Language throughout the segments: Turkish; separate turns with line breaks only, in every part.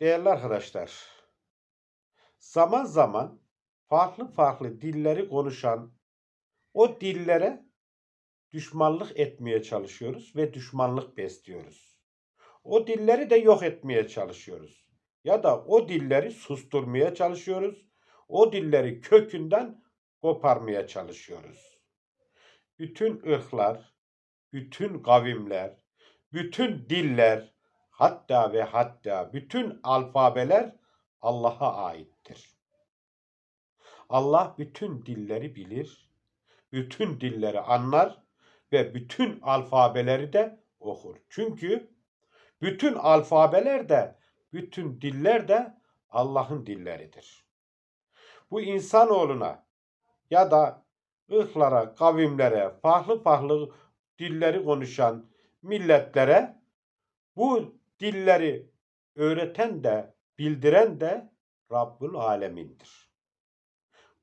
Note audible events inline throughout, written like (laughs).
Değerli arkadaşlar, zaman zaman farklı farklı dilleri konuşan o dillere düşmanlık etmeye çalışıyoruz ve düşmanlık besliyoruz. O dilleri de yok etmeye çalışıyoruz. Ya da o dilleri susturmaya çalışıyoruz. O dilleri kökünden koparmaya çalışıyoruz. Bütün ırklar, bütün kavimler, bütün diller, hatta ve hatta bütün alfabeler Allah'a aittir. Allah bütün dilleri bilir, bütün dilleri anlar ve bütün alfabeleri de okur. Çünkü bütün alfabeler de, bütün diller de Allah'ın dilleridir. Bu insanoğluna ya da ırklara, kavimlere, farklı farklı dilleri konuşan milletlere bu dilleri öğreten de, bildiren de Rabbül Alemin'dir.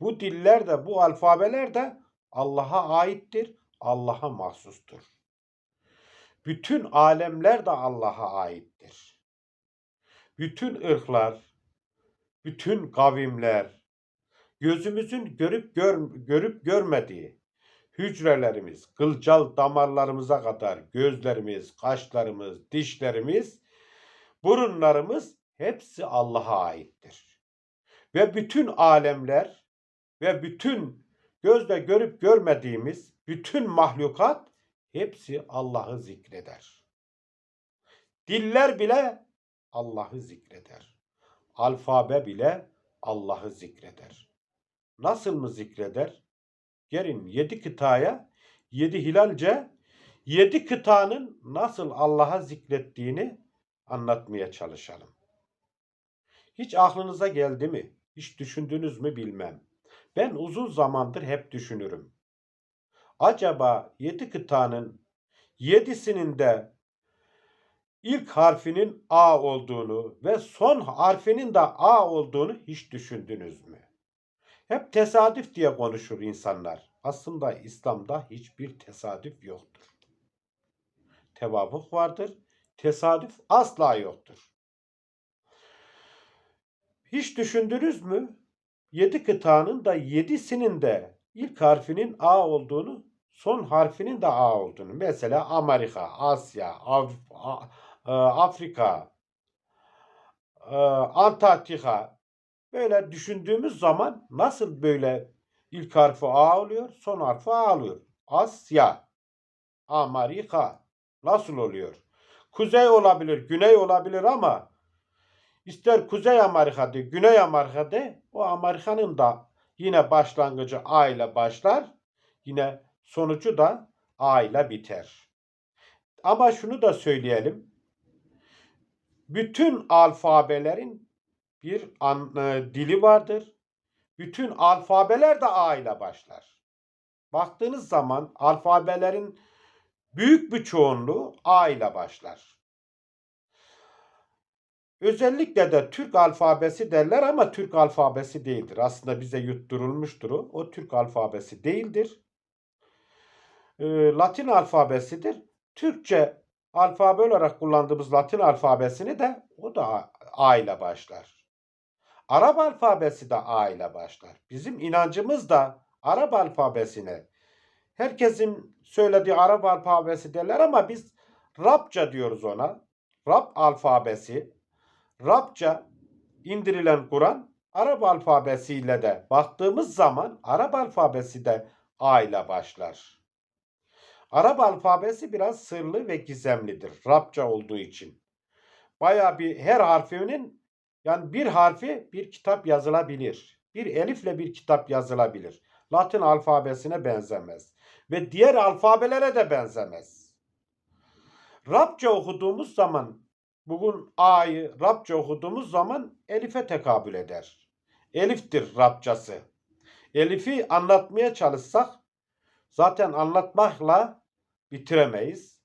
Bu diller de, bu alfabeler de Allah'a aittir, Allah'a mahsustur. Bütün alemler de Allah'a aittir. Bütün ırklar, bütün kavimler, gözümüzün görüp gör, görüp görmediği hücrelerimiz, kılcal damarlarımıza kadar gözlerimiz, kaşlarımız, dişlerimiz, burunlarımız hepsi Allah'a aittir. Ve bütün alemler ve bütün gözle görüp görmediğimiz bütün mahlukat hepsi Allah'ı zikreder. Diller bile Allah'ı zikreder. Alfabe bile Allah'ı zikreder. Nasıl mı zikreder? Gelin yedi kıtaya, yedi hilalce, yedi kıtanın nasıl Allah'a zikrettiğini anlatmaya çalışalım. Hiç aklınıza geldi mi? Hiç düşündünüz mü bilmem. Ben uzun zamandır hep düşünürüm. Acaba yedi kıtanın yedisinin de ilk harfinin A olduğunu ve son harfinin de A olduğunu hiç düşündünüz mü? Hep tesadüf diye konuşur insanlar. Aslında İslam'da hiçbir tesadüf yoktur. Tevafuk vardır. Tesadüf asla yoktur. Hiç düşündünüz mü? Yedi kıtanın da yedisinin de ilk harfinin A olduğunu, son harfinin de A olduğunu. Mesela Amerika, Asya, Af- A- e, Afrika, e, Antarktika, Böyle düşündüğümüz zaman nasıl böyle ilk harfi A oluyor, son harfi A oluyor? Asya, Amerika nasıl oluyor? Kuzey olabilir, güney olabilir ama ister Kuzey Amerika de, Güney Amerika de, o Amerika'nın da yine başlangıcı A ile başlar, yine sonucu da A ile biter. Ama şunu da söyleyelim. Bütün alfabelerin bir an, e, dili vardır. Bütün alfabeler de A ile başlar. Baktığınız zaman alfabelerin büyük bir çoğunluğu A ile başlar. Özellikle de Türk alfabesi derler ama Türk alfabesi değildir. Aslında bize yutturulmuştur o. O Türk alfabesi değildir. E, Latin alfabesidir. Türkçe alfabe olarak kullandığımız Latin alfabesini de o da A ile başlar. Arap alfabesi de A ile başlar. Bizim inancımız da Arap alfabesine. Herkesin söylediği Arap alfabesi derler ama biz Rabça diyoruz ona. Rab alfabesi. Rabça indirilen Kur'an Arap alfabesiyle de baktığımız zaman Arap alfabesi de A ile başlar. Arap alfabesi biraz sırlı ve gizemlidir. Rabça olduğu için. Baya bir her harfinin yani bir harfi bir kitap yazılabilir. Bir elifle bir kitap yazılabilir. Latin alfabesine benzemez. Ve diğer alfabelere de benzemez. Rabça okuduğumuz zaman bugün A'yı Rabça okuduğumuz zaman Elif'e tekabül eder. Elif'tir Rabçası. Elif'i anlatmaya çalışsak zaten anlatmakla bitiremeyiz.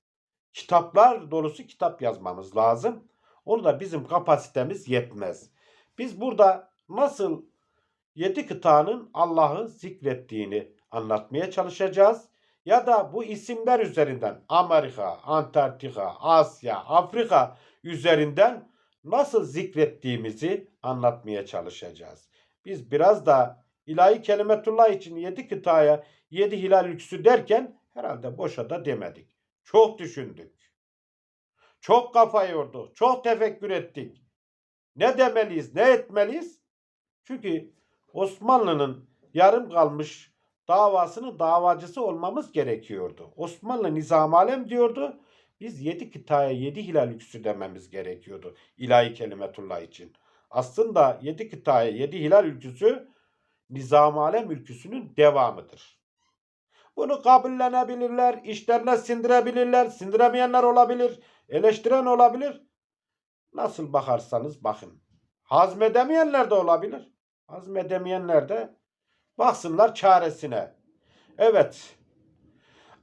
Kitaplar dolusu kitap yazmamız lazım. Onu da bizim kapasitemiz yetmez. Biz burada nasıl yedi kıtanın Allah'ı zikrettiğini anlatmaya çalışacağız. Ya da bu isimler üzerinden Amerika, Antarktika, Asya, Afrika üzerinden nasıl zikrettiğimizi anlatmaya çalışacağız. Biz biraz da ilahi kelimetullah için yedi kıtaya yedi hilal ülküsü derken herhalde boşa da demedik. Çok düşündük. Çok kafa yorduk. Çok tefekkür ettik. Ne demeliyiz, ne etmeliyiz? Çünkü Osmanlı'nın yarım kalmış davasının davacısı olmamız gerekiyordu. Osmanlı nizam alem diyordu. Biz yedi kıtaya yedi hilal ülküsü dememiz gerekiyordu ilahi kelimetullah için. Aslında yedi kıtaya yedi hilal ülküsü nizam alem ülküsünün devamıdır. Bunu kabullenebilirler, işlerine sindirebilirler, sindiremeyenler olabilir, eleştiren olabilir. Nasıl bakarsanız bakın. Hazmedemeyenler de olabilir. Hazmedemeyenler de baksınlar çaresine. Evet.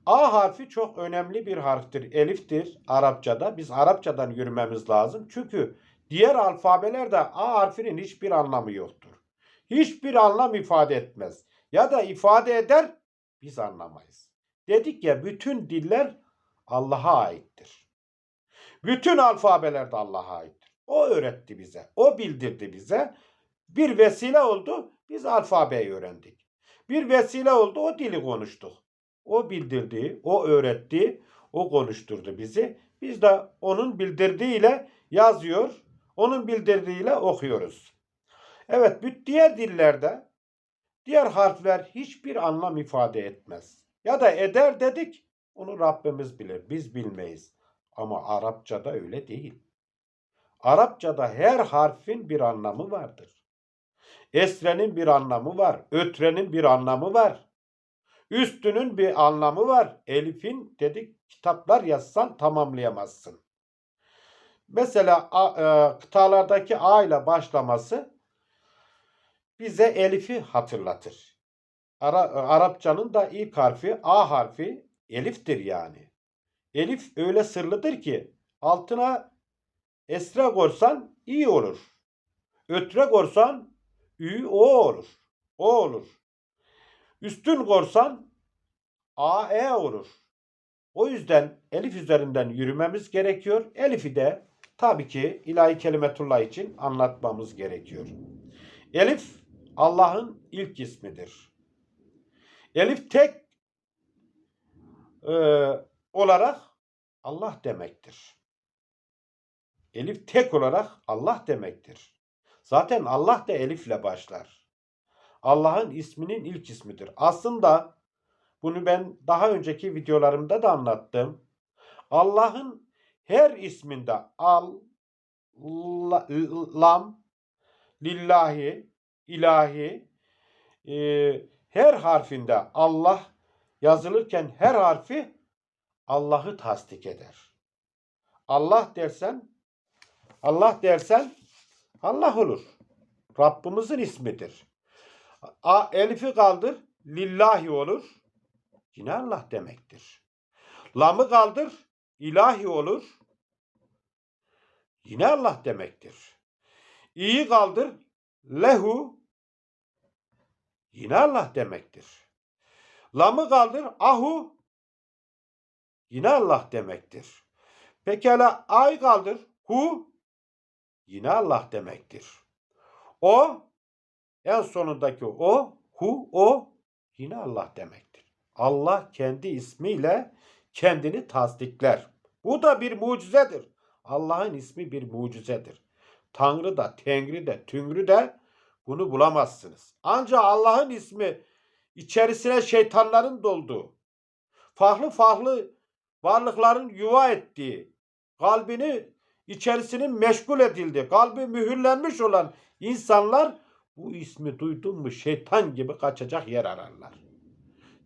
A harfi çok önemli bir harftir. Eliftir Arapçada. Biz Arapçadan yürümemiz lazım. Çünkü diğer alfabelerde A harfinin hiçbir anlamı yoktur. Hiçbir anlam ifade etmez. Ya da ifade eder biz anlamayız. Dedik ya bütün diller Allah'a aittir. Bütün alfabeler de Allah'a aittir. O öğretti bize. O bildirdi bize. Bir vesile oldu. Biz alfabeyi öğrendik. Bir vesile oldu. O dili konuştuk. O bildirdi, o öğretti, o konuşturdu bizi. Biz de onun bildirdiğiyle yazıyor, onun bildirdiğiyle okuyoruz. Evet, diğer dillerde diğer harfler hiçbir anlam ifade etmez. Ya da eder dedik, onu Rabbimiz bilir, biz bilmeyiz. Ama Arapçada öyle değil. Arapçada her harfin bir anlamı vardır. Esrenin bir anlamı var, ötrenin bir anlamı var. Üstünün bir anlamı var. Elif'in dedik kitaplar yazsan tamamlayamazsın. Mesela a, e, kıtalardaki A ile başlaması bize Elif'i hatırlatır. Ara, Arapçanın da ilk harfi A harfi Elif'tir yani. Elif öyle sırlıdır ki altına esre korsan iyi olur. Ötre korsan ü o olur. O olur. Üstün korsan A, E olur. O yüzden elif üzerinden yürümemiz gerekiyor. Elif'i de tabii ki ilahi kelimetullah için anlatmamız gerekiyor. Elif Allah'ın ilk ismidir. Elif tek e, olarak Allah demektir. Elif tek olarak Allah demektir. Zaten Allah da elifle başlar. Allah'ın isminin ilk ismidir. Aslında bunu ben daha önceki videolarımda da anlattım. Allah'ın her isminde al, la, lam, lillahi, ilahi e, her harfinde Allah yazılırken her harfi Allah'ı tasdik eder. Allah dersen Allah dersen Allah olur. Rabbimizin ismidir. A, elifi kaldır. Lillahi olur. Yine Allah demektir. Lamı kaldır. ilahi olur. Yine Allah demektir. İyi kaldır. Lehu. Yine Allah demektir. Lamı kaldır. Ahu. Yine Allah demektir. Pekala ay kaldır. Hu. Yine Allah demektir. O en sonundaki o, hu, o yine Allah demektir. Allah kendi ismiyle kendini tasdikler. Bu da bir mucizedir. Allah'ın ismi bir mucizedir. Tanrı da, Tengri de, Tüngri de bunu bulamazsınız. Ancak Allah'ın ismi içerisine şeytanların dolduğu, farklı farklı varlıkların yuva ettiği, kalbini içerisinin meşgul edildi, kalbi mühürlenmiş olan insanlar bu ismi duydun mu şeytan gibi kaçacak yer ararlar.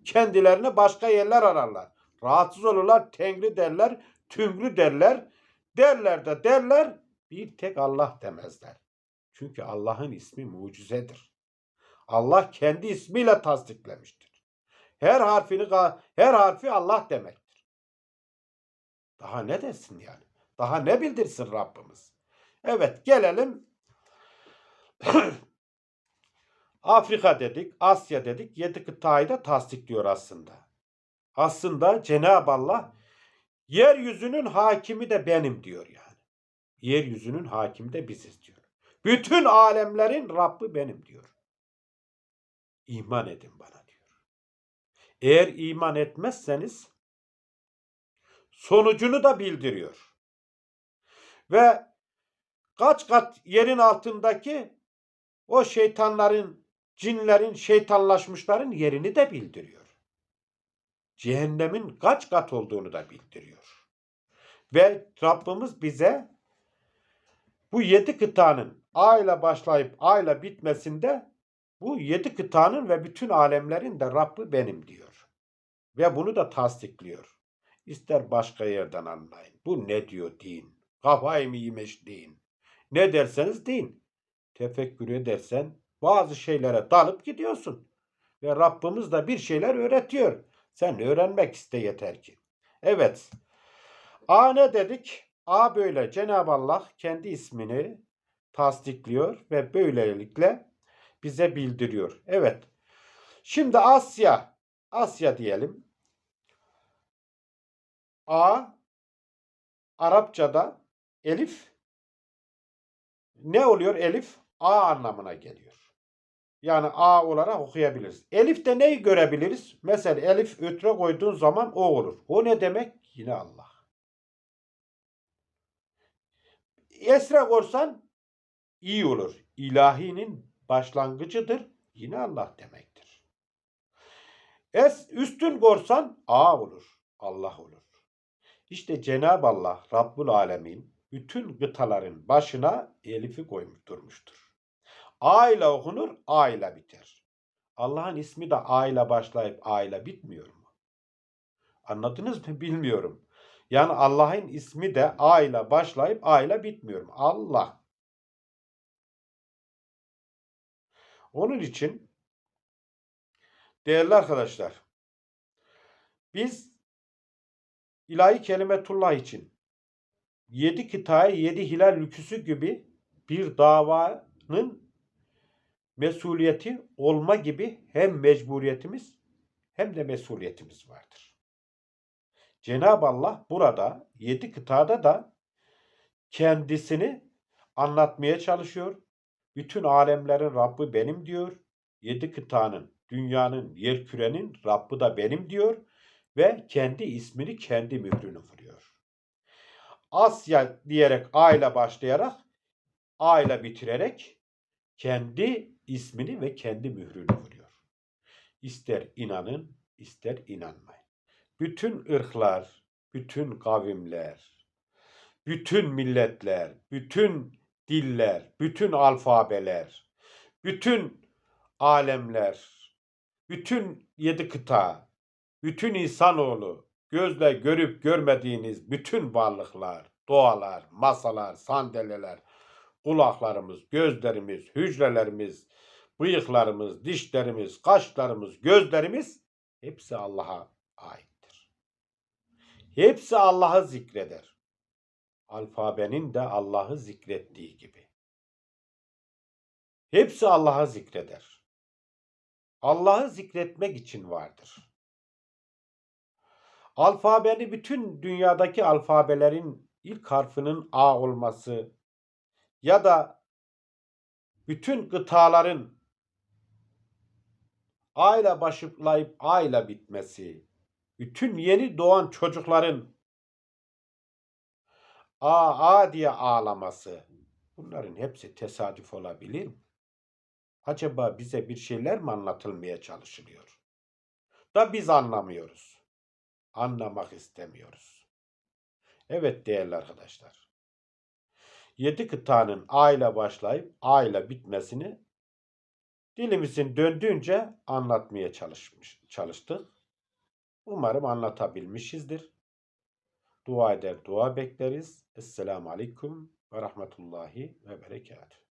Kendilerine başka yerler ararlar. Rahatsız olurlar, tengri derler, tüngri derler. Derler de derler, bir tek Allah demezler. Çünkü Allah'ın ismi mucizedir. Allah kendi ismiyle tasdiklemiştir. Her harfini her harfi Allah demektir. Daha ne desin yani? Daha ne bildirsin Rabbimiz? Evet gelelim (clears throat) Afrika dedik, Asya dedik, yedi kıtayı da tasdikliyor aslında. Aslında Cenab-ı Allah yeryüzünün hakimi de benim diyor yani. Yeryüzünün hakimi de biziz diyor. Bütün alemlerin Rabbi benim diyor. İman edin bana diyor. Eğer iman etmezseniz sonucunu da bildiriyor. Ve kaç kat yerin altındaki o şeytanların, cinlerin, şeytanlaşmışların yerini de bildiriyor. Cehennemin kaç kat olduğunu da bildiriyor. Ve Rabbimiz bize bu yedi kıtanın A ile başlayıp A ile bitmesinde bu yedi kıtanın ve bütün alemlerin de Rabbi benim diyor. Ve bunu da tasdikliyor. İster başka yerden anlayın. Bu ne diyor din? Kafayı mı yemiş din? Ne derseniz deyin. Tefekkür edersen bazı şeylere dalıp gidiyorsun. Ve Rabbimiz de bir şeyler öğretiyor. Sen öğrenmek iste yeter ki. Evet. A ne dedik? A böyle. Cenab-ı Allah kendi ismini tasdikliyor ve böylelikle bize bildiriyor. Evet. Şimdi Asya. Asya diyelim. A Arapçada elif ne oluyor elif? A anlamına geliyor. Yani A olarak okuyabiliriz. Elif'te neyi görebiliriz? Mesela elif ötre koyduğun zaman o olur. O ne demek? Yine Allah. Esre korsan iyi olur. İlahinin başlangıcıdır. Yine Allah demektir. Es üstün korsan A olur. Allah olur. İşte Cenab-ı Allah Rabbul Alemin bütün gıtaların başına elifi koymuş durmuştur. A ile okunur, A ile biter. Allah'ın ismi de A ile başlayıp A ile bitmiyor mu? Anladınız mı? (laughs) Bilmiyorum. Yani Allah'ın ismi de A ile başlayıp A ile bitmiyor mu? Allah. Onun için değerli arkadaşlar biz ilahi kelimetullah için yedi kıtayı yedi hilal lüküsü gibi bir davanın mesuliyeti olma gibi hem mecburiyetimiz hem de mesuliyetimiz vardır. Cenab-ı Allah burada yedi kıtada da kendisini anlatmaya çalışıyor. Bütün alemlerin Rabbi benim diyor. Yedi kıtanın, dünyanın, yer kürenin Rabbi da benim diyor ve kendi ismini kendi mührünü vuruyor. Asya diyerek A ile başlayarak A ile bitirerek kendi ismini ve kendi mührünü vuruyor. İster inanın, ister inanmayın. Bütün ırklar, bütün kavimler, bütün milletler, bütün diller, bütün alfabeler, bütün alemler, bütün yedi kıta, bütün insanoğlu, gözle görüp görmediğiniz bütün varlıklar, doğalar, masalar, sandalyeler, kulaklarımız, gözlerimiz, hücrelerimiz, bıyıklarımız, dişlerimiz, kaşlarımız, gözlerimiz hepsi Allah'a aittir. Hepsi Allah'ı zikreder. Alfabenin de Allah'ı zikrettiği gibi. Hepsi Allah'ı zikreder. Allah'ı zikretmek için vardır. Alfabeni bütün dünyadaki alfabelerin ilk harfinin A olması ya da bütün gıtaların A ile başlayıp A ile bitmesi, bütün yeni doğan çocukların A A diye ağlaması, bunların hepsi tesadüf olabilir mi? Acaba bize bir şeyler mi anlatılmaya çalışılıyor? Da biz anlamıyoruz. Anlamak istemiyoruz. Evet değerli arkadaşlar. Yedi kıtanın A ile başlayıp A ile bitmesini dilimizin döndüğünce anlatmaya çalışmış, çalıştık. Umarım anlatabilmişizdir. Dua eder, dua bekleriz. Esselamu Aleyküm ve Rahmetullahi ve Berekatuhu.